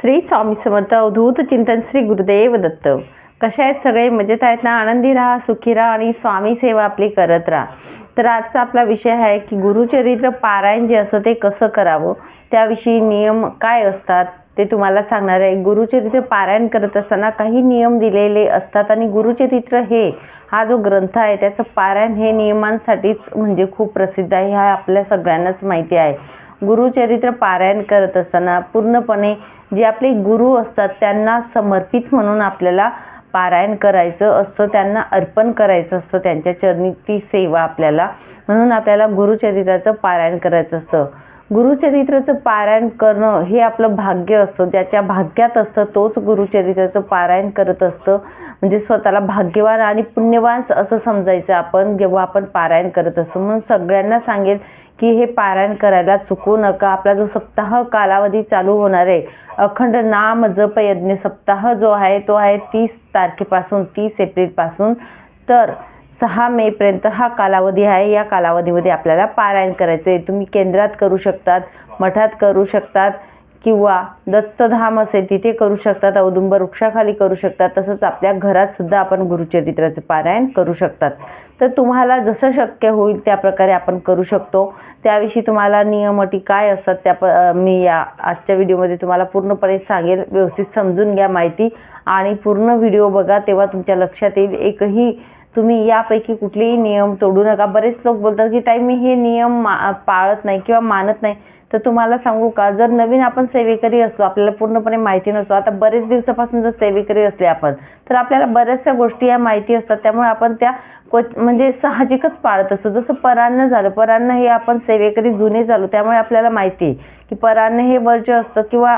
श्री स्वामी समर्थ अवधूत चिंतन श्री गुरुदेव दत्त कसे आहेत सगळे? मजेत आहेत ना? आनंदी राहा सुखी राहा आणि स्वामी सेवा आपली करत राहा. तर आजचा आपला विषय आहे की गुरुचरित्र पारायण जे असतं ते कसं करावं? त्याविषयी नियम काय असतात? ते तुम्हाला सांगणार आहे. गुरुचरित्र पारायण करत असताना काही नियम दिलेले असतात आणि गुरुचरित्र हे हा जो ग्रंथ आहे त्याचं पारायण हे नियमांसाठीच म्हणजे खूप प्रसिद्ध आहे. हा आपल्या सगळ्यांनाच माहिती आहे. गुरुचरित्र पारायण करत असताना पूर्णपणे जे आपले गुरु असतात त्यांना समर्पित म्हणून आपल्याला पारायण करायचं असतं त्यांना अर्पण करायचं असतं त्यांच्या चरणी ती सेवा आपल्याला म्हणून आपल्याला गुरुचरित्राचं पारायण करायचं असतं. गुरुचरित्राचं पारायण करणं हे आपलं भाग्य असतं ज्याच्या भाग्यात असतं तोच गुरुचरित्राचं पारायण करत असतं. म्हणजे स्वतःला भाग्यवान आणि पुण्यवान असं समजायचं आपण जेव्हा आपण पारायण करत असतो. म्हणून सगळ्यांना सांगेल की हे पारायण करायला चुकू नका. आपला जो सप्ताह कालावधी चालू होणार आहे अखंड नाम जप यज्ञ सप्ताह जो आहे तो आहे तीस तारखेपासून तीस एप्रिलपासून. तर सहा मेपर्यंत हा कालावधी आहे. या कालावधीमध्ये आपल्याला पारायण करायचं आहे तुम्ही केंद्रात करू शकतात मठात करू शकतात किंवा दत्तधाम असेल तिथे करू शकतात औदुंबर वृक्षाखाली करू शकतात. तसंच आपल्या घरातसुद्धा आपण गुरुचरित्राचं पारायण करू शकतात. तर तुम्हाला जसं शक्य होईल त्या प्रकारे आपण करू शकतो. त्याविषयी तुम्हाला नियम अटी काय असतात त्या प मी या आजच्या व्हिडिओमध्ये तुम्हाला पूर्णपणे सांगेल व्यवस्थित समजून घ्या माहिती आणि पूर्ण व्हिडिओ बघा तेव्हा तुमच्या लक्षात येईल. एकही तुम्ही यापैकी कुठलेही नियम तोडू नका. बरेच लोक बोलतात की ताई मी हे नियम मा पाळत नाही किंवा मानत नाही. तर तुम्हाला सांगू का जर नवीन आपण सेवेकरी असलो आपल्याला पूर्णपणे माहिती नसतो. आता बरेच दिवसापासून जर सेवेकरी असले आपण तर आपल्याला बऱ्याचशा गोष्टी या माहिती असतात. त्यामुळे आपण त्या क्वच म्हणजे साहजिकच पाळत असतो. जसं परान्न झालं परान्न हे आपण सेवेकरी जुने झालो त्यामुळे आपल्याला माहिती आहे की परान्न हे वर्ज्य असतं किंवा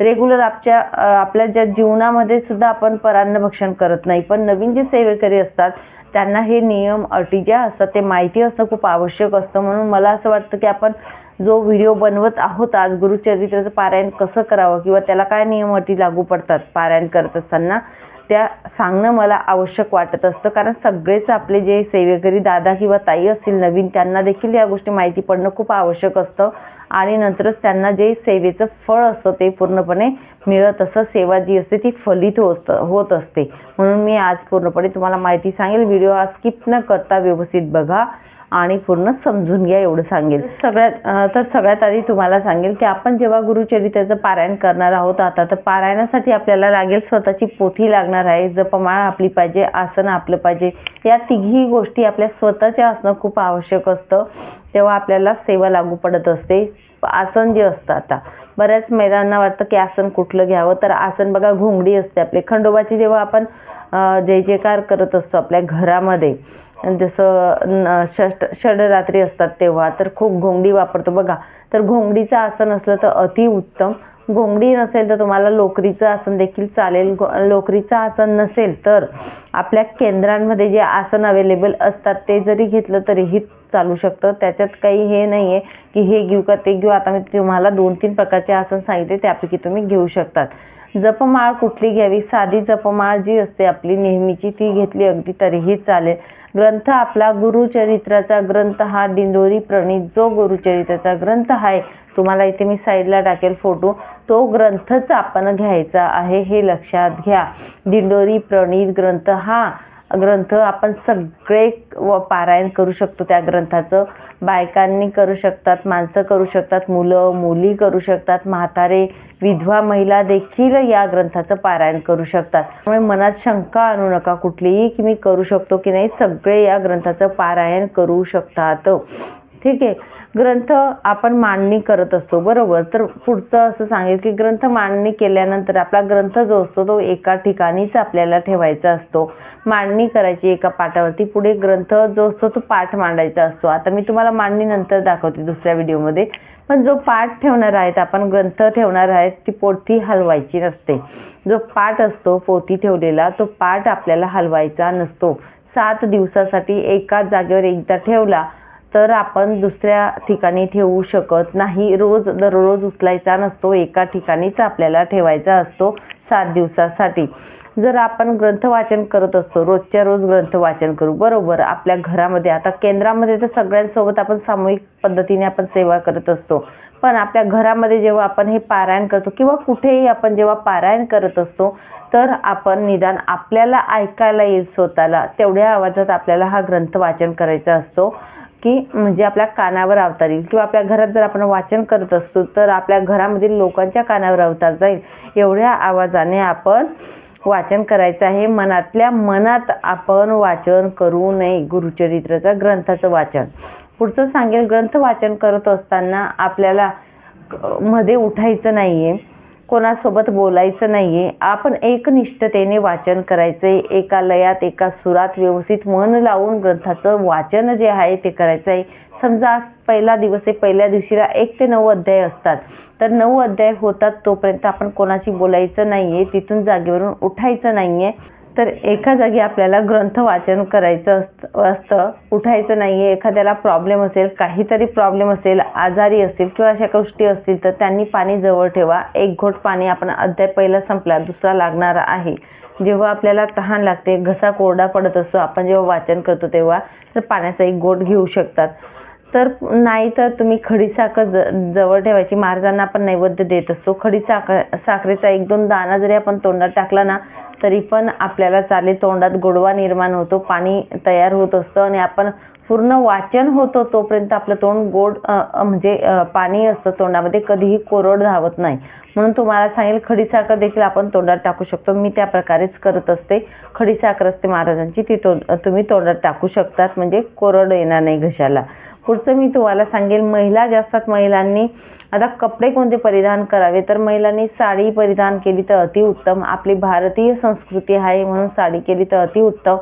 रेग्युलर आपच्या आपल्या ज्या जीवनामध्ये सुद्धा आपण परान्न भक्षण करत नाही. पण नवीन जे सेवेकरी असतात त्यांना हे नियम अटी ज्या असतात ते माहिती असणं खूप आवश्यक असतं. म्हणून मला असं वाटतं की आपण जो व्हिडिओ बनवत आहोत आज गुरुचरित्राचं पारायण कसं करावं किंवा त्याला काय नियम अटी लागू पडतात पारायण करत असताना त्या सांगणं मला आवश्यक वाटत असतं. कारण सगळेच आपले जे सेवेकरी दादा किंवा ताई असतील नवीन त्यांना देखील या गोष्टी माहिती पडणं खूप आवश्यक असतं. आणि नंतरच त्यांना जे सेवेचं फळ असतं ते पूर्णपणे मिळत असं सेवा जी असते ती फलित होत होत असते. म्हणून मी आज पूर्णपणे तुम्हाला माहिती सांगेल. व्हिडिओ आज स्किप न करता व्यवस्थित बघा आणि पूर्ण समजून घ्या एवढं सांगेल. सगळ्यात तर सगळ्यात आधी तुम्हाला सांगेल की आपण जेव्हा गुरुचरित्राचं पारायण करणार आहोत आता तर पारायणासाठी आपल्याला लागेल स्वतःची पोथी लागणार आहे. जपमाळ आपली पाहिजे आसन आपलं पाहिजे. या तिघी गोष्टी आपल्या स्वतःच्या असणं खूप आवश्यक असतं. तेव्हा आपल्याला सेवा लागू पडत असते. आसन जे असतं आता बऱ्याच महिलांना वाटतं की आसन कुठलं घ्यावं? तर आसन बघा घोंगडी असते आपले. खंडोबाची जेव्हा आपण जय जयकार करत असतो आपल्या घरामध्ये जसं षष्ट षडरात्री असतात तेव्हा तर खूप घोंगडी वापरतो. बघा तर घोंगडीचं आसन असलं तर अतिउत्तम घोंगडी नसेल तर तुम्हाला लोकरीचं आसन देखील चालेल. लोकरीचं आसन नसेल तर आपल्या केंद्रांमध्ये जे आसन अवेलेबल असतात ते जरी घेतलं तरीही चालू शकतं. त्याच्यात काही हे नाही आहे की हे घेऊ का ते घेऊ. आता मी तुम्हाला दोन तीन प्रकारचे आसन सांगितले त्यापैकी तुम्ही घेऊ शकतात. जपमाळ कुठली घ्यावी? साधी जपमाळ जी असते आपली नेहमीची ती घेतली अगदी तरीही चालेल. ग्रंथ आपला गुरुचरित्राचा ग्रंथ हा दिंडोरी प्रणित जो गुरुचरित्राचा ग्रंथ आहे तुम्हाला इथे मी साईडला टाकेल फोटो तो ग्रंथच आपण घ्यायचा आहे हे लक्षात घ्या. दिंडोरी प्रणित ग्रंथ हा ग्रंथ आपण सगळे व पारायण करू शकतो त्या ग्रंथाचं. बायकांनी करू शकतात माणसं करू शकतात मुलं मुली करू शकतात म्हातारे विधवा महिला देखील या ग्रंथाचं पारायण करू शकतात. त्यामुळे मनात शंका आणू नका कुठलीही की मी करू शकतो की नाही सगळे या ग्रंथाचं पारायण करू शकतात. ठीक आहे. ग्रंथ आपण मांडणी करत असतो बरोबर? तर पुढचं असं सांगेल की ग्रंथ मांडणी केल्यानंतर आपला ग्रंथ जो असतो तो एका ठिकाणीच आपल्याला ठेवायचा असतो. मांडणी करायची एका पाठावरती पुढे ग्रंथ जो असतो तो पाठ मांडायचा असतो. आता मी तुम्हाला मांडणी नंतर दाखवते दुसऱ्या व्हिडिओमध्ये. पण जो पाठ ठेवणार आहेत आपण ग्रंथ ठेवणार आहेत ती पोथी हलवायची नसते. जो पाठ असतो पोथी ठेवलेला तो पाठ आपल्याला हलवायचा नसतो. सात दिवसासाठी एकाच जागेवर एकदा ठेवला तर आपण दुसऱ्या ठिकाणी ठेवू शकत नाही. रोज दररोज उचलायचा नसतो. एका ठिकाणीच आपल्याला ठेवायचा असतो सात दिवसासाठी. जर आपण ग्रंथ वाचन करत असतो रोजच्या रोज ग्रंथ वाचन करू बरोबर. आपल्या घरामध्ये आता केंद्रामध्ये तर सगळ्यांसोबत आपण सामूहिक पद्धतीने आपण सेवा करत असतो. पण आपल्या घरामध्ये जेव्हा आपण हे पारायण करतो किंवा कुठेही आपण जेव्हा पारायण करत असतो तर आपण निदान आपल्याला ऐकायला येईल स्वतःला. तेवढ्या आवाजात आपल्याला हा ग्रंथ वाचन करायचा असतो. की म्हणजे आपल्या कानावर अवतार येईल. किंवा आपल्या घरात जर आपण वाचन करत असतो तर आपल्या घरामधील लोकांच्या कानावर अवतार जाईल. एवढ्या आवाजाने आपण वाचन करायचं आहे. मनातल्या मनात आपण वाचन करू नये. गुरुचरित्राचा ग्रंथाचं वाचन. पुढचं सांगेल ग्रंथ वाचन करत असताना आपल्याला मध्ये उठायचं नाही आहे कोणासोबत बोलायचं नाही आहे आपण एकनिष्ठतेने वाचन करायचंय. एका लयात एका सुरात व्यवस्थित मन लावून ग्रंथाचं वाचन जे आहे ते करायचं आहे समजा आज पहिला दिवस आहे पहिल्या दिवशीला एक ते नऊ अध्याय असतात. तर नऊ अध्याय होतात तोपर्यंत आपण कोणाशी बोलायचं नाही आहे तिथून जागेवरून उठायचं नाही आहे तर एका जागी आपल्याला ग्रंथ वाचन करायचं असतं असतं. उठायचं नाही आहे एखाद्याला प्रॉब्लेम असेल काहीतरी प्रॉब्लेम असेल आजारी असेल किंवा अशा गोष्टी असतील तर त्यांनी पाणी जवळ ठेवा. एक घोट पाणी आपण अध्याय पहिला संपला दुसरा लागणारा आहे. जेव्हा आपल्याला तहान लागते घसा कोरडा पडत असतो आपण जेव्हा वाचन करतो तेव्हा तर पाण्याचा एक घोट घेऊ शकतात. तर नाही तर तुम्ही खडी साखर ज जवळ ठेवायची. महाराजांना आपण नैवेद्य देत असतो. खडी साखर साखरेचा एक दोन दाणा जरी आपण तोंडात टाकला ना तरी पण आपल्याला चालेल. तोंडात गोडवा निर्माण होतो पाणी तयार होत असतं आणि आपण पूर्ण वाचन होतो तोपर्यंत आपलं तोंड गोड म्हणजे पाणी असतं तोंडामध्ये. कधीही कोरड धावत नाही. म्हणून तुम्हाला सांगेल खडी साखर देखील आपण तोंडात टाकू शकतो. मी त्या प्रकारेच करत असते. खडी साखर असते महाराजांची. ती तोंड तुम्ही तोंडात टाकू शकतात. म्हणजे कोरड येणार नाही घशाला. पुढचं मी तुम्हाला सांगेल महिला ज्या असतात महिलांनी आता कपडे कोणते परिधान करावे? तर महिलांनी साडी परिधान केली तर अतिउत्तम आपली भारतीय संस्कृती आहे म्हणून साडी केली तर अतिउत्तम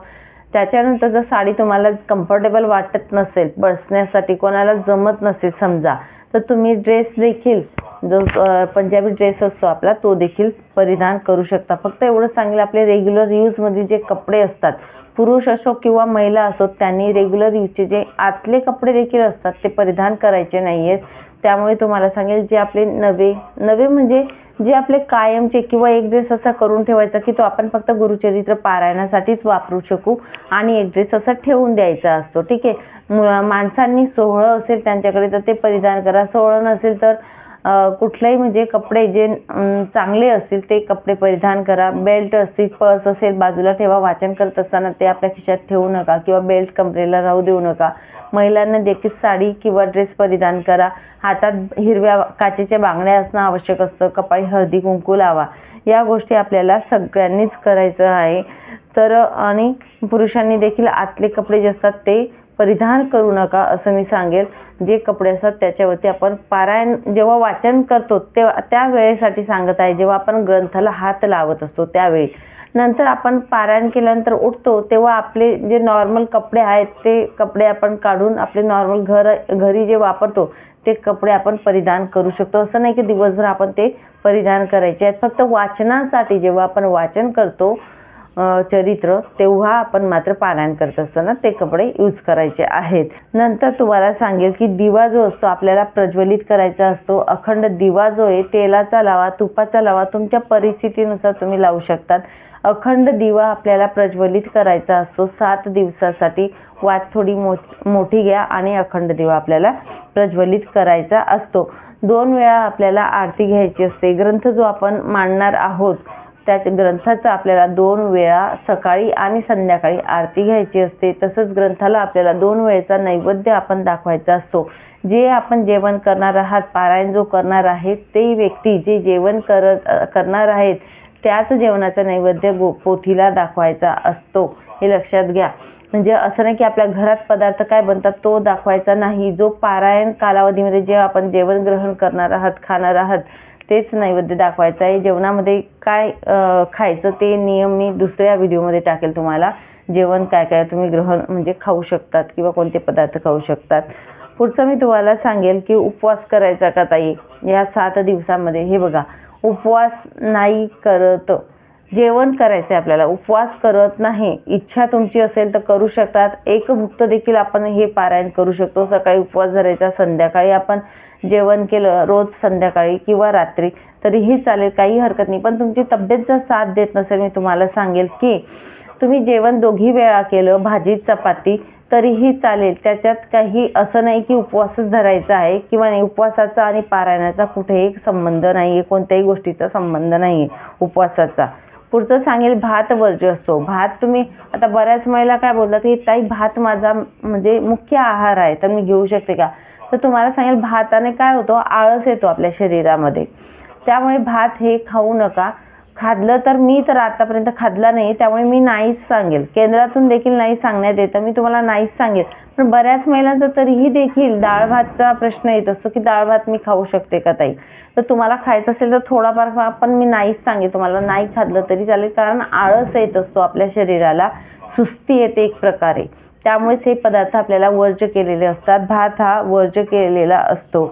त्याच्यानंतर जर साडी तुम्हाला कम्फर्टेबल वाटत नसेल बसण्यासाठी कोणाला जमत नसेल समजा तर तुम्ही ड्रेस देखील जो पंजाबी ड्रेस असतो आपला तो देखील परिधान करू शकता. फक्त एवढं सांगेल आपले रेग्युलर यूजमध्ये जे कपडे असतात पुरुष असो किंवा महिला असो त्यांनी रेग्युलर यूजचे जे आतले कपडे देखील असतात ते परिधान करायचे नाही आहेत त्यामुळे तुम्हाला सांगेल जे आपले नवे नवे म्हणजे जे आपले कायमचे किंवा एक ड्रेस असा करून ठेवायचा की तो आपण फक्त गुरुचरित्र पारायणासाठीच वापरू शकू आणि एक ड्रेस असा ठेवून द्यायचा असतो. ठीक आहे? मु- माणसांनी सोहळं असेल त्यांच्याकडे तर ते परिधान करा. सोहळं नसेल तर कुठलेही म्हणजे कपडे जे चांगले असतील ते कपडे परिधान करा. बेल्ट असतील पर्स असेल बाजूला ठेवा वाचन करत असताना ते आपल्या खिशात ठेवू नका किंवा बेल्ट कमरेला राहू देऊ नका. महिलांना देखील साडी किंवा ड्रेस परिधान करा. हातात हिरव्या काचेच्या बांगड्या असणं आवश्यक असतं. कपाळी हळदी कुंकू लावा. या गोष्टी आपल्याला सगळ्यांनीच करायचं आहे. तर आणि पुरुषांनी देखील आतले कपडे जे असतात ते परिधान करू नका असं मी सांगेल. जे कपडे असतात त्याच्यावरती आपण पारायण जेव्हा वाचन करतो तेव्हा त्या वेळेसाठी सांगत आहे जेव्हा आपण ग्रंथाला हात लावत असतो त्यावेळी. नंतर आपण पारायण केल्यानंतर उठतो तेव्हा आपले जे नॉर्मल कपडे आहेत ते कपडे आपण काढून आपले नॉर्मल घर घरी जे वापरतो ते कपडे आपण परिधान करू शकतो. असं नाही की दिवसभर आपण ते परिधान करायचे आहेत. फक्त वाचनासाठी जेव्हा आपण वाचन करतो चरित्र तेव्हा आपण मात्र पारायण करत असताना ते कपडे यूज करायचे आहेत. नंतर तुम्हाला सांगेल की दिवा जो असतो आपल्याला प्रज्वलित करायचा असतो. अखंड दिवा जो आहे तेलाचा लावा तुपाचा लावा तुमच्या परिस्थितीनुसार तुम्ही लावू शकतात. अखंड दिवा आपल्याला प्रज्वलित करायचा असतो. सात दिवसासाठी वात थोडी मो मोठी घ्या आणि अखंड दिवा आपल्याला प्रज्वलित करायचा असतो. दोन वेळा आपल्याला आरती घ्यायची असते. ग्रंथ जो आपण मांडणार आहोत त्या ग्रंथाचा आपल्याला दोन वेळा सकाळी आणि संध्याकाळी आरती घ्यायची असते. तसंच ग्रंथाला आपल्याला दोन वेळेचा नैवेद्य आपण दाखवायचा असतो. जे आपण जेवण करणार आहात पारायण जो करणार आहे ते व्यक्ती जे जेवण करत करणार आहेत त्याच जेवणाचा नैवेद्य गो पोथीला दाखवायचा असतो. हे लक्षात घ्या. म्हणजे असं नाही की आपल्या घरात पदार्थ काय बनतात तो दाखवायचा नाही. जो पारायण कालावधीमध्ये जे आपण जेवण ग्रहण करणार आहात खाणार आहात तेच नैवेद्य दाखवायचं आहे. जेवणामध्ये काय खायचं ते नियम मी दुसऱ्या व्हिडिओमध्ये टाकेल तुम्हाला. जेवण काय काय तुम्ही ग्रहण म्हणजे खाऊ शकतात किंवा कोणते पदार्थ खाऊ शकतात. पुढचं मी तुम्हाला सांगेल की उपवास करायचा का ताई? या सात दिवसामध्ये. हे बघा उपवास नाही करत. जेवण करायचं आहे आपल्याला. उपवास करत नाही. इच्छा तुमची असेल तर करू शकतात. एक भुक्त देखील आपण हे पारायण करू शकतो. सकाळी उपवास धरायचा संध्याकाळी आपण जेवण केलं रोज संध्याकाळी किंवा रात्री तरीही चालेल काही हरकत नाही. पण तुमची तब्येत जर साथ देत नसेल मी तुम्हाला सांगेल की तुम्ही जेवण दोघी वेळा केलं भाजी चपाती तरीही चालेल. त्याच्यात काही असं नाही की उपवासच धरायचा आहे किंवा नाही उपवासाचा आणि पारायणाचा कुठेही संबंध नाही आहे कोणत्याही गोष्टीचा संबंध नाही आहे उपवासाचा. पुढचं सांगेल भात वर्ज्य असतो. भात तुम्ही आता बऱ्याच महिला काय बोलतात की ताई भात माझा म्हणजे मुख्य आहार आहे तर मी घेऊ शकते का? तर तुम्हाला सांगेल भाताने काय होतो आळस येतो आपल्या शरीरामध्ये. त्यामुळे भात हे खाऊ नका. खाल्लं तर मी तर आतापर्यंत खाल्ला नाही त्यामुळे मी नाहीच सांगेल. केंद्रातून देखील नाही सांगण्यात येतं मी तुम्हाला नाहीच सांगेल. पण बऱ्याच महिलांचा तरीही देखील डाळ भातचा प्रश्न येत असतो की डाळ भात मी खाऊ शकते का ताई? तर तुम्हाला खायचं असेल तर थोडाफार पण मी नाहीच सांगेल. तुम्हाला नाही खाल्लं तरी चालेल कारण आळस येत असतो आपल्या शरीराला. सुस्ती येते एक प्रकारे. त्यामुळेच हे पदार्थ आपल्याला वर्ज्य केलेले असतात. भात हा वर्ज्य केलेला असतो.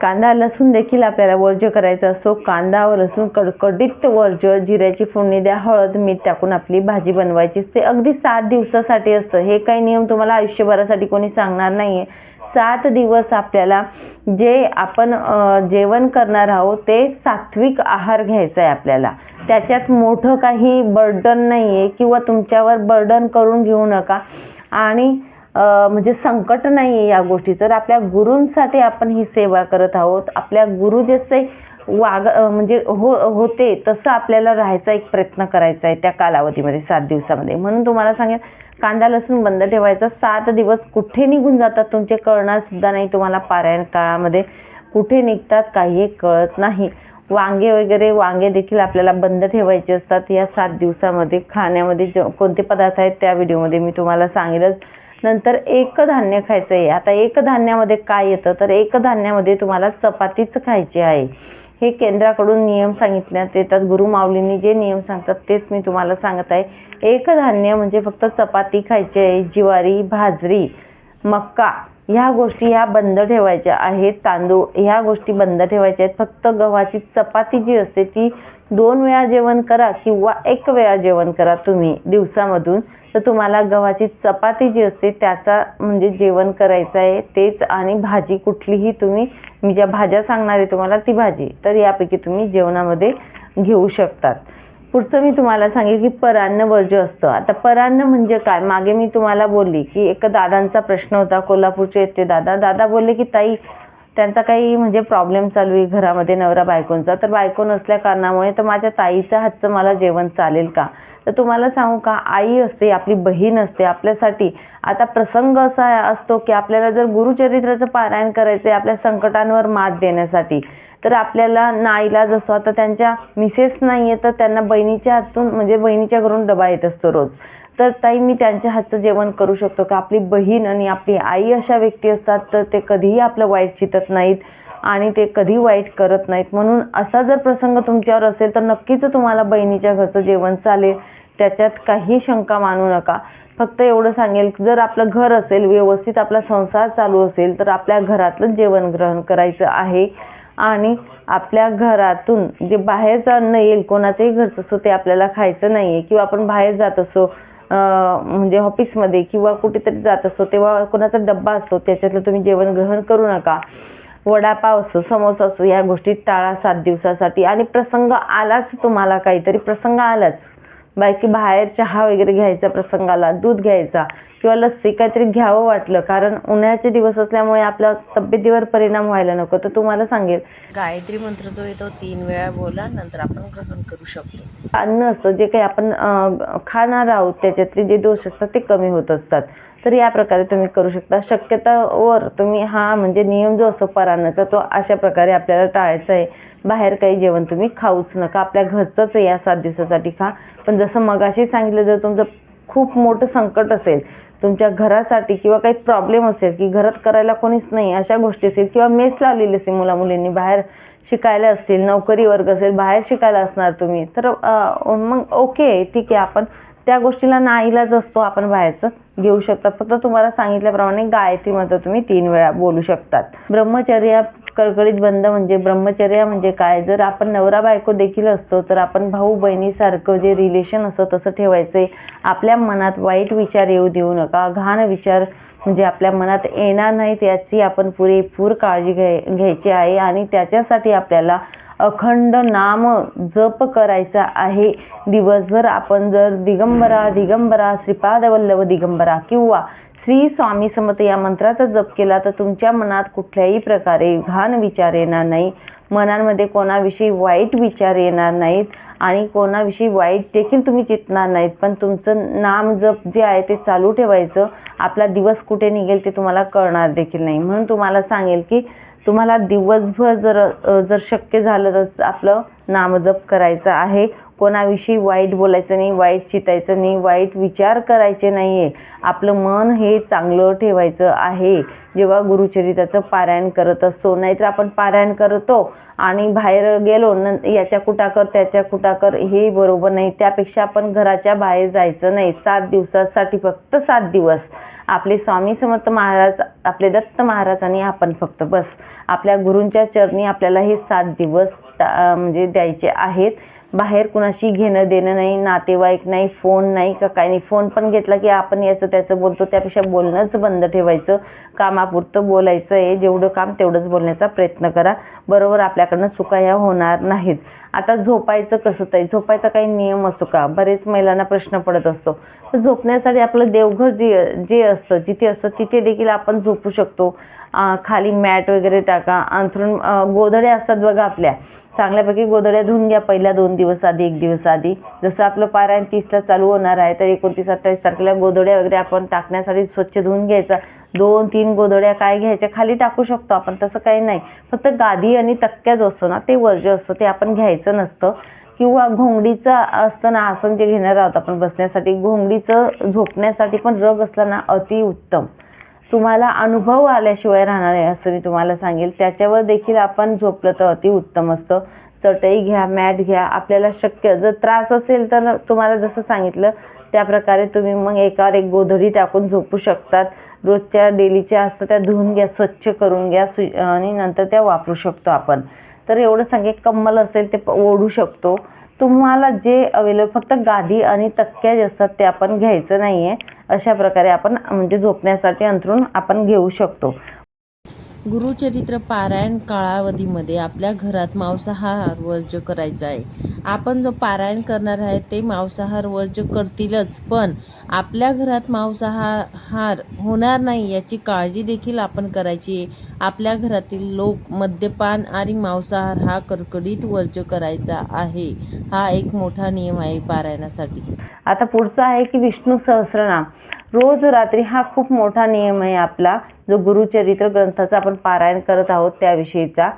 कांदा लसूण देखील आपल्याला वर्ज्य करायचा असतो. कांदा व लसूण कडकडीत वर्ज्य जिऱ्याची फोडणी द्या हळद मीठ टाकून आपली भाजी बनवायची ते अगदी सात दिवसासाठी असतं. हे काही नियम तुम्हाला आयुष्यभरासाठी कोणी सांगणार नाही आहे सात दिवस आपल्याला जे आपण जेवण करणार आहोत ते सात्विक आहार घ्यायचा आहे आपल्याला. त्याच्यात मोठं काही बर्डन नाही आहे किंवा तुमच्यावर बर्डन करून घेऊ नका. आणि म्हणजे संकट नाही आहे या गोष्टी. तर आपल्या गुरूंसाठी आपण ही सेवा करत आहोत. आपल्या गुरु जसे वाग म्हणजे हो होते तसं आपल्याला राहायचा एक प्रयत्न करायचा आहे त्या कालावधीमध्ये सात दिवसामध्ये. म्हणून तुम्हाला सांगेन कांदा लसूण बंद ठेवायचा. सात दिवस कुठे निघून जातात तुमचे कळणारसुद्धा नाही तुम्हाला पारायण काळामध्ये. कुठे निघतात काही कळत नाही. वांगे वगैरे वांगे देखील आपल्याला बंद ठेवायचे असतात. या सात दिवसामध्ये खाण्यामध्ये ज कोणते पदार्थ आहेत त्या व्हिडिओमध्ये मी तुम्हाला सांगेलच. नंतर एक धान्य खायचं आहे. आता एक धान्यामध्ये काय येतं? तर एक धान्यामध्ये तुम्हाला चपातीच खायची आहे. हे केंद्राकडून नियम सांगितण्यात येतात. गुरु माऊलींनी जे नियम सांगतात तेच मी तुम्हाला सांगत आहे. एक धान्य म्हणजे फक्त चपाती खायची आहे. ज्वारी बाजरी मक्का ह्या गोष्टी ह्या बंद ठेवायच्या आहेत. तांदूळ ह्या गोष्टी बंद ठेवायच्या आहेत. फक्त गव्हाची चपाती जी असते ती दोन वेळा जेवण करा किंवा एक वेळा जेवण करा तुम्ही दिवसामधून. तर तुम्हाला गव्हाची चपाती जी असते त्याचा म्हणजे जेवण करायचं आहे तेच आणि भाजी कुठलीही तुम्ही मी ज्या भाज्या सांगणार आहे तुम्हाला ती भाजी तर यापैकी तुम्ही जेवणामध्ये घेऊ शकतात. पुढचं मी तुम्हाला सांगेल की परान्न वर्ज्य असतं आता परान्न म्हणजे काय? मागे मी तुम्हाला बोलली की एक दादांचा प्रश्न होता कोल्हापूरचे येते दादा. दादा बोलले की ताई त्यांचा काही म्हणजे प्रॉब्लेम चालू आहे घरामध्ये नवरा बायकोंचा. तर बायको नसल्या कारणामुळे तर माझ्या ताईच्या हातचं मला जेवण चालेल का? तर तुम्हाला सांगू का आई असते आपली बहीण असते आपल्यासाठी आता प्रसंग असा असतो की आपल्याला जर गुरुचरित्राचं पारायण करायचं आहे आपल्या संकटांवर मात देण्यासाठी तर आपल्याला नाईला जसं आता त्यांच्या मिसेस नाही आहे तर त्यांना बहिणीच्या हातून म्हणजे बहिणीच्या घरून डबा येत असतो रोज. तर ताई मी त्यांच्या हातचं जेवण करू शकतो का? आपली बहीण आणि आपली आई अशा व्यक्ती असतात तर ते कधीही आपलं वाईट चितत नाहीत. आणि ते कधी वाईट करत नाहीत. म्हणून असा जर प्रसंग तुमच्यावर असेल तर नक्कीच तुम्हाला बहिणीच्या घरचं जेवण चालेल. त्याच्यात काही शंका मानू नका. फक्त एवढं सांगेल जर आपलं घर असेल व्यवस्थित आपला संसार चालू असेल तर आपल्या घरातलं जेवण ग्रहण करायचं आहे. आणि आपल्या घरातून जे बाहेरचं अन्न येईल कोणाचंही घरचं असो ते आपल्याला खायचं नाही आहे किंवा आपण बाहेर जात असो म्हणजे ऑफिसमध्ये किंवा कुठेतरी जात असतो तेव्हा कोणाचा डब्बा असतो त्याच्यातलं तुम्ही जेवण ग्रहण करू नका. वडापाव असो समोसा असो या गोष्टी टाळा सात दिवसासाठी. आणि प्रसंग आलाच तुम्हाला काहीतरी. प्रसंग आलाच. बाकी बाहेर चहा वगैरे घ्यायचा प्रसंग आला दूध घ्यायचा किंवा लस्सी काहीतरी घ्यावं वाटलं. कारण उन्हाळ्याचे दिवस असल्यामुळे आपल्या तब्येतीवर परिणाम व्हायला नको. तर तुम्हाला सांगेल. गायत्री मंत्र जो आहे तो तीन वेळा बोला नंतर आपण ग्रहण करू शकतो. अन्न असतं जे काही आपण खाणार आहोत त्याच्यातले जे दोष असतात ते कमी होत असतात. तर या प्रकारे तुम्ही करू शकता. शक्यतावर तुम्ही हा म्हणजे नियम जो असतो परान्नाचा तो अशा प्रकारे आपल्याला टाळायचा आहे. बाहेर काही जेवण तुम्ही खाऊच नका. आपल्या घरचंच आहे या सात दिवसासाठी खा. पण जसं मगाशी सांगितलं जर तुमचं खूप मोठं संकट असेल तुमच्या घरासाठी किंवा काही प्रॉब्लेम असेल की घरात करायला कोणीच नाही अशा गोष्टी असेल किंवा मेस लावलेली असेल मुलामुलींनी बाहेर शिकायला असतील नोकरी वर्ग असेल बाहेर शिकायला असणार तुम्ही तर मग ओके ठीक आहे आपण त्या गोष्टीला नाईलाज असतो आपण बाहेरचं घेऊ शकतात. फक्त तुम्हाला सांगितल्याप्रमाणे गायत्री मंत्र तुम्ही तीन वेळा बोलू शकतात. ब्रह्मचर्या कळकळीत बंद म्हणजे ब्रह्मचर्या म्हणजे काय? जर आपण नवरा बायको देखील असतो तर आपण भाऊ बहिणीसारखं जे रिलेशन असतं तसं ठेवायचं आपल्या मनात वाईट विचार येऊ देऊ नका. घाण विचार म्हणजे आपल्या मनात येणार नाहीत याची आपण पुरेपूर काळजी घ्याय घ्यायची आहे. आणि त्याच्यासाठी आपल्याला अखंड नाम जप करायचा आहे. दिवसभर आपण जर दिगंबरा दिगंबरा श्रीपादवल्लभ दिगंबरा किंवा श्री स्वामी समत या मंत्राचा जप केला तर तुमच्या मनात कुठल्याही प्रकारे घाण विचार येणार नाही. मनांमध्ये कोणाविषयी वाईट विचार येणार नाहीत आणि कोणाविषयी वाईट देखील तुम्ही चितणार नाहीत. पण तुमचं नाम जप जे आहे ते चालू ठेवायचं. आपला दिवस कुठे निघेल ते तुम्हाला कळणार देखील नाही. म्हणून तुम्हाला सांगेल की तुम्हाला दिवसभर जर जर शक्य झालं तर आपलं नामजप करायचं आहे. कोणाविषयी वाईट बोलायचं नाही वाईट चितायचं नाही वाईट विचार करायचे नाही आहे आपलं मन हे चांगलं ठेवायचं आहे. जेव्हा गुरुचरिताचं पारायण करत असतो नाहीतर आपण पारायण करतो आणि बाहेर गेलो न याच्या कुटा कर त्याच्या कुटा कर हे बरोबर नाही. त्यापेक्षा आपण घराच्या बाहेर जायचं नाही. सात दिवसासाठी फक्त सात दिवस. आपले स्वामी समर्थ महाराज आपले दत्त महाराज आणि आपण फक्त बस. आपल्या गुरूंच्या चरणी आपल्याला हे सात दिवस म्हणजे द्यायचे आहेत. बाहेर कुणाशी घेणं देणं नाही नातेवाईक नाही फोन नाही का काही नाही. फोन पण घेतला की आपण याचं त्याचं बोलतो त्यापेक्षा बोलणंच बंद ठेवायचं. कामापुरतं बोलायचं आहे जेवढं काम तेवढंच बोलण्याचा प्रयत्न करा. बरोबर आपल्याकडनं चुका ह्या होणार नाहीत. आता झोपायचं कसं ताई? झोपायचा काही नियम असतो का? बरेच महिलांना प्रश्न पडत असतो. तर झोपण्यासाठी आपलं देवघर जे जे असतं जिथे असतं तिथे देखील आपण झोपू शकतो. खाली मॅट वगैरे टाका. अंथरून गोधड्या असतात बघा आपल्या. चांगल्यापैकी गोधड्या धुवून घ्या पहिल्या दोन दिवस आधी एक दिवस आधी. जसं आपलं पारायण तीसला चालू होणार आहे तर एकोणतीस अठ्ठावीस तारखेला गोधड्या वगैरे आपण टाकण्यासाठी स्वच्छ धुवून घ्यायचा. दोन तीन गोधड्या काय घ्यायच्या खाली टाकू शकतो आपण तसं काही नाही. फक्त गादी आणि तक्क्या जो असतो ना ते वर्ज्य असतं ते आपण घ्यायचं नसतं. किंवा घोंगडीचं असतं ना आसन जे घेणार आहोत आपण बसण्यासाठी घोंगडीचं झोपण्यासाठी पण रग असला ना अतिउत्तम. तुम्हाला अनुभव आल्याशिवाय राहणार आहे असं मी तुम्हाला सांगेल. त्याच्यावर देखील आपण झोपलं तर अति उत्तम असतं. चटई घ्या मॅट घ्या आपल्याला शक्य. जर त्रास असेल तर तुम्हाला जसं सांगितलं त्या प्रकारे तुम्ही मग एकावर एक गोधडी टाकून झोपू शकतात. रोजच्या डेलीच्या असतं त्या धुवून घ्या स्वच्छ करून घ्या सु आणि नंतर त्या वापरू शकतो आपण. तर एवढं सांगे कम्मल असेल ते प- ओढू शकतो. तुम्हाला जे अवेलेबल फक्त गादी आणि तक्क्या जे असतात ते आपण घ्यायचं नाही आहे अशा प्रकारे आपण म्हणजे झोपण्यासाठी अंथरूण आपण घेऊ शकतो. गुरुचरित्र पारायण काळावधीमध्ये आपल्या घरात मांसाहार वर्ज करायचा आहे. आपण जो पारायण करणार आहे ते मांसाहार वर्ज्य करतीलच पण आपल्या घरात मांसाहार होणार नाही याची काळजी देखील आपण करायची आहे. आपल्या घरातील लोक मद्यपान आणि मांसाहार हा कडकडीत वर्ज्य करायचा आहे. हा एक मोठा नियम आहे पारायणासाठी. आता पुढचं आहे की विष्णू सहस्रनाम. रोज रात्री हा खूप मोठा नियम आहे आपला जो गुरुचरित्र ग्रंथाचा आपण पारायण करत आहोत त्याविषयीचा.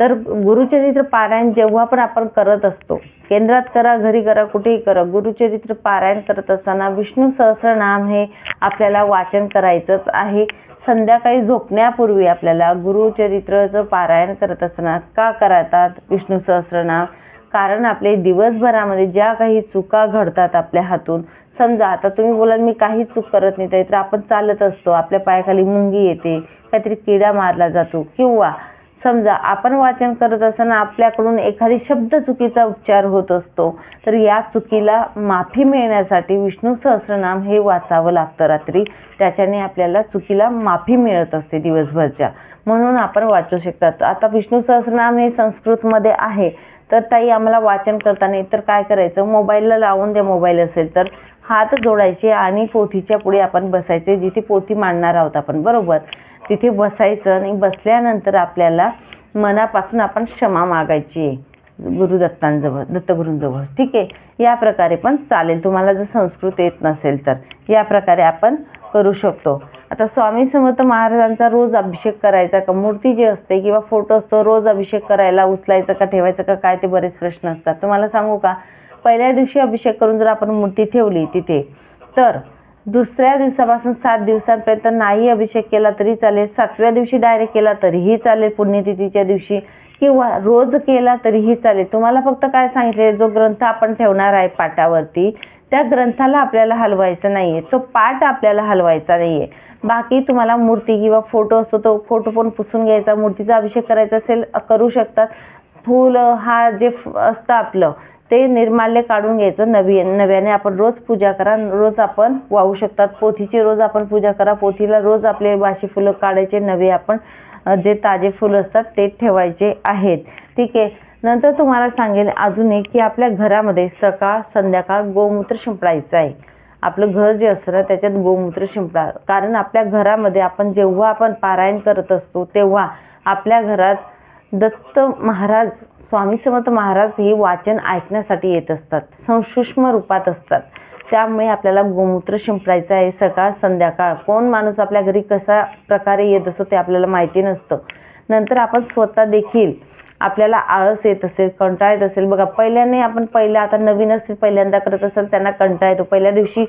तर गुरुचरित्र पारायण जेव्हा पण आपण करत असतो केंद्रात करा घरी करा कुठेही करा. गुरुचरित्र पारायण करत असताना विष्णू सहस्रनाम हे आपल्याला वाचन करायचंच आहे. संध्याकाळी झोपण्यापूर्वी आपल्याला गुरुचरित्रचं पारायण करत असताना का करतात विष्णू सहस्रनाम? कारण आपले दिवसभरामध्ये ज्या काही चुका घडतात आपल्या हातून समजा आता तुम्ही बोलाल मी काही चूक करत नाही तर आपण चालत असतो आपल्या पायाखाली मुंगी येते काहीतरी किडा मारला जातो किंवा समजा आपण वाचन करत असताना आपल्याकडून एखादी शब्द चुकीचा उच्चार होत असतो तर या चुकीला माफी मिळण्यासाठी विष्णू सहस्रनाम हे वाचावं लागतं रात्री. त्याच्याने आपल्याला चुकीला माफी मिळत असते दिवसभरच्या. म्हणून आपण वाचू शकतात. आता विष्णू सहस्रनाम हे संस्कृतमध्ये आहे. तर ताई आम्हाला वाचन करताना तर काय करायचं? मोबाईलला लावून द्या मोबाईल असेल तर. हात जोडायचे आणि पोथीच्या पुढे आपण बसायचे जिथे पोथी मांडणार आहोत आपण. बरोबर? तिथे बसायचं आणि बसल्यानंतर आपल्याला मनापासून आपण क्षमा मागायची आहे गुरुदत्तांजवळ दत्तगुरूंजवळ. ठीक आहे? या प्रकारे पण चालेल. तुम्हाला जर संस्कृत येत नसेल तर या प्रकारे आपण करू शकतो. आता स्वामी समर्थ महाराजांचा रोज अभिषेक करायचा का? मूर्ती जी असते किंवा फोटो असतो रोज अभिषेक करायला उचलायचा का ठेवायचं का? काय ते बरेच प्रश्न असतात. तुम्हाला सांगू का? पहिल्या दिवशी अभिषेक करून जर आपण मूर्ती ठेवली तिथे तर दुसऱ्या दिवसापासून सात दिवसांपर्यंत नाही अभिषेक केला तरी चालेल. सातव्या दिवशी डायरेक्ट केला तरीही चालेल. पुण्यतिथीच्या दिवशी किंवा रोज केला तरीही चालेल. तुम्हाला फक्त काय सांगितले जो ग्रंथ आपण ठेवणार आहे पाटावरती त्या ग्रंथाला आपल्याला हलवायचं आहे तो पाठ आपल्याला हलवायचा नाही आहे बाकी तुम्हाला मूर्ती किंवा फोटो असतो तो फोटो पण पुसून घ्यायचा. मूर्तीचा अभिषेक करायचा असेल करू शकतात. फूल हा जे असतं आपलं ते निर्माल्य काढून घ्यायचं नवी नव्याने. आपण रोज पूजा करा. रोज आपण वाहू शकतात. पोथीची रोज आपण पूजा करा. पोथीला रोज आपले वाशी फुलं काढायचे. नवे आपण जे ताजे फुलं असतात ते ठेवायचे आहेत. ठीक आहे. नंतर तुम्हाला सांगेल अजून एक की आपल्या घरामध्ये सकाळ संध्याकाळ गोमूत्र शिंपडायचं आहे. आपलं घर जे असतं ना त्याच्यात गोमूत्र शिंपडा. कारण आपल्या घरामध्ये आपण जेव्हा आपण पारायण करत असतो तेव्हा आपल्या घरात दत्त महाराज स्वामी समर्थ महाराज हे वाचन ऐकण्यासाठी येत असतात. संसूक्ष्म रूपात असतात. त्यामुळे आपल्याला गोमूत्र शिंपडायचं आहे सकाळ संध्याकाळ. कोण माणूस आपल्या घरी कशा प्रकारे येत असतो ते आपल्याला माहिती नसतं. नंतर आपण स्वतः देखील आपल्याला आळस येत असेल कंटाळा येत असेल. बघा पहिल्याने आपण पहिल्या आता नवीन असेल पहिल्यांदा करत असेल त्यांना कंटाळा येतो. पहिल्या दिवशी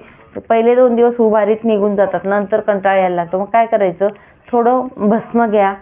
पहिले दोन दिवस उभारीत निघून जातात. नंतर कंटाळा यायला लागतो. मग काय करायचं? थोडं भस्म घ्या.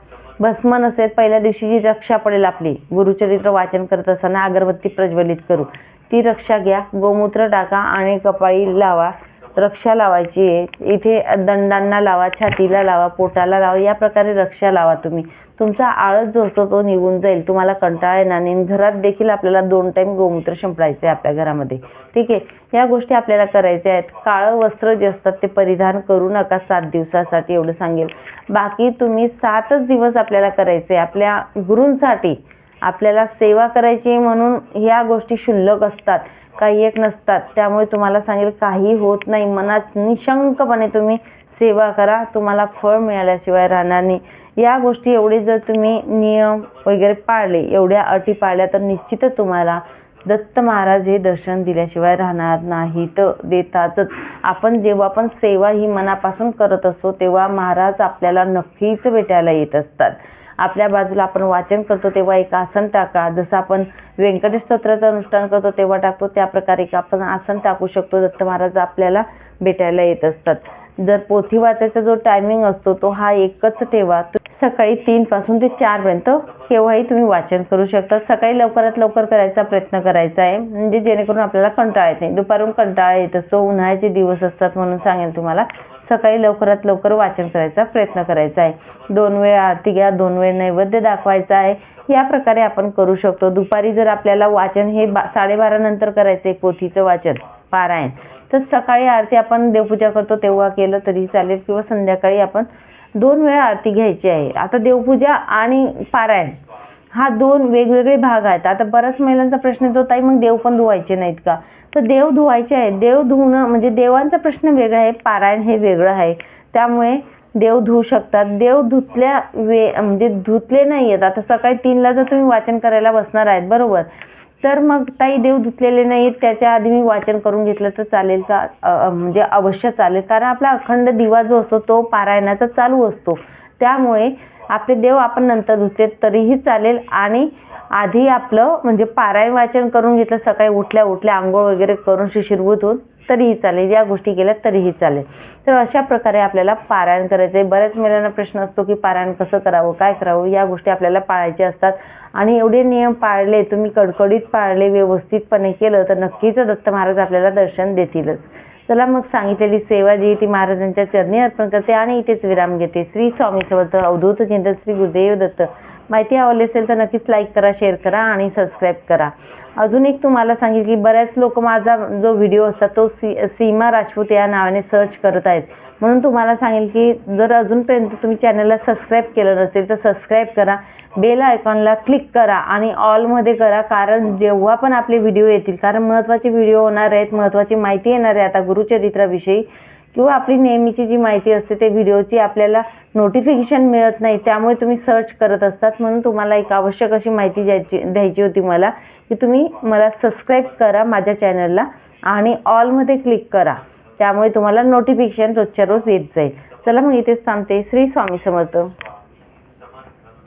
भस्म नसेल पहिल्या दिवशी जी रक्षा पडेल आपली गुरुचरित्र वाचन करत असताना अगरबत्ती प्रज्वलित करू. ती रक्षा घ्या गोमूत्र टाका आणि कपाळी लावा. रक्षा लावायची आहे. इथे दंडांना लावा छातीला लावा पोटाला लावा या प्रकारे रक्षा लावा तुम्ही. तुमचा आळस जो असतो तो निघून जाईल. तुम्हाला कंटाळा येणार नाही. घरात देखील आपल्याला दोन टाईम गोमूत्र शिंपडायचं आहे आपल्या घरामध्ये. ठीक आहे? या गोष्टी आपल्याला करायच्या आहेत. काळं वस्त्र जे असतात ते परिधान करू नका सात दिवसासाठी एवढं सांगेल. बाकी तुम्ही सातच दिवस आपल्याला करायचे आपल्या गुरूंसाठी आपल्याला सेवा करायची म्हणून ह्या गोष्टी क्षुल्लक असतात. काही एक नसतात. त्यामुळे तुम्हाला सांगेल काही होत नाही. मनात निशंकपणे तुम्ही सेवा करा. तुम्हाला फळ मिळाल्याशिवाय राहणार नाही. या गोष्टी एवढे जर तुम्ही नियम वगैरे पाळले एवढ्या अटी पाळल्या तर निश्चितच तुम्हाला दत्त महाराज हे दर्शन दिल्याशिवाय राहणार नाहीत देतातच. आपण जेव्हा पण सेवा ही मनापासून करत असतो तेव्हा महाराज आपल्याला नक्कीच भेटायला येत असतात. आपल्या बाजूला आपण वाचन करतो तेव्हा एक आसन टाका. जसं आपण व्यंकटेश स्तोत्राचं अनुष्ठान करतो तेव्हा टाकतो त्या प्रकारे एक आपण आसन टाकू शकतो. दत्त महाराज आपल्याला भेटायला येत असतात. जर पोथी वाचायचा जो टायमिंग असतो तो हा एकच ठेवा. सकाळी तीन पासून ते चार पर्यंत केव्हाही तुम्ही वाचन करू शकता. सकाळी लवकरात लवकर करायचा प्रयत्न करायचा आहे. म्हणजे जेणेकरून आपल्याला कंटाळा येत नाही. दुपारून कंटाळा येत असतो उन्हाळ्याचे दिवस असतात म्हणून सांगेल तुम्हाला. सकाळी लवकरात लवकर वाचन करायचा प्रयत्न करायचा आहे. दोन वेळ आरती घ्या दोन वेळ नैवेद्य दाखवायचा आहे. या प्रकारे आपण करू शकतो. दुपारी जर आपल्याला वाचन हे बा साडेबारा नंतर करायचं आहे पोथीचं वाचन पारायण. तर सकाळी आरती आपण देवपूजा करतो तेव्हा केलं तरी चालेल. किंवा संध्याकाळी आपण दोन वेळा आरती घ्यायची आहे. आता देवपूजा आणि पारायण. हा दोन वेगवेगळे भाग आहेत. आता बऱ्याच महिलांचा प्रश्न येतो ताई मग देव पण धुवायचे नाहीत का? तर देव धुवायचे आहे देव धुवणं म्हणजे देवांचा प्रश्न वेगळा आहे पारायण हे वेगळं आहे. त्यामुळे देव धुवू शकतात. देव धुतल्या वे म्हणजे धुतले नाही आहेत. आता सकाळी तीनला जर तुम्ही वाचन करायला बसणार आहेत बरोबर. तर मग ताई देव धुतलेले नाहीत त्याच्या आधी मी वाचन करून घेतलं तर चालेल का? म्हणजे अवश्य चालेल. कारण आपला अखंड दिवा जो असतो तो पारायणाचा चालू असतो. त्यामुळे आपले देव आपण नंतर धुतले तरीही चालेल. आणि आधी आपलं म्हणजे पारायण वाचन करून घेतलं सकाळी उठल्या उठल्या आंघोळ वगैरे करून शिशिरभूत होऊन तरीही चालेल. या गोष्टी केल्या तरीही चालेल. तर अशा प्रकारे आपल्याला पारायण करायचं आहे. बऱ्याच महिलांना प्रश्न असतो की पारायण कसं करावं काय करावं? या गोष्टी आपल्याला पाळायच्या असतात. आणि एवढे नियम पाळले तुम्ही कडकडीत पाळले व्यवस्थितपणे केलं तर नक्कीच दत्त महाराज आपल्याला दर्शन देतीलच. चला मग सांगितलेली सेवा जी ती महाराजांच्या चरणी अर्पण करते आणि इथेच विराम घेते. श्री स्वामी समर्थ अवधूत चिंतन श्री गुरुदेव दत्त. माहिती आवडली असेल तर नक्कीच लाईक करा शेअर करा आणि सबस्क्राईब करा. अजून एक तुम्हाला सांगेल की बऱ्याच लोक माझा जो व्हिडिओ असतात तो सी सीमा राजपूत या नावाने सर्च करत आहेत. म्हणून तुम्हाला सांगेल की जर अजूनपर्यंत तुम्ही चॅनलला सबस्क्राईब केलं नसेल तर सबस्क्राईब करा. बेल आयकॉनला क्लिक करा आणि ऑलमध्ये करा. कारण जेव्हा पण आपले व्हिडिओ येतील कारण महत्त्वाचे व्हिडिओ होणार आहेत महत्त्वाची माहिती येणार आहे आता गुरुचरित्राविषयी किंवा आपली नेहमीची जी माहिती असते ते व्हिडिओची आपल्याला नोटिफिकेशन मिळत नाही त्यामुळे तुम्ही सर्च करत असतात. म्हणून तुम्हाला एक आवश्यक अशी माहिती द्यायची द्यायची होती मला की तुम्ही मला सबस्क्राईब करा माझ्या चॅनलला आणि ऑलमध्ये क्लिक करा. त्यामुळे तुम्हाला नोटिफिकेशन रोजच्या रोज येत जाईल. चला मग इथेच थांबते. श्री स्वामी समर्थ.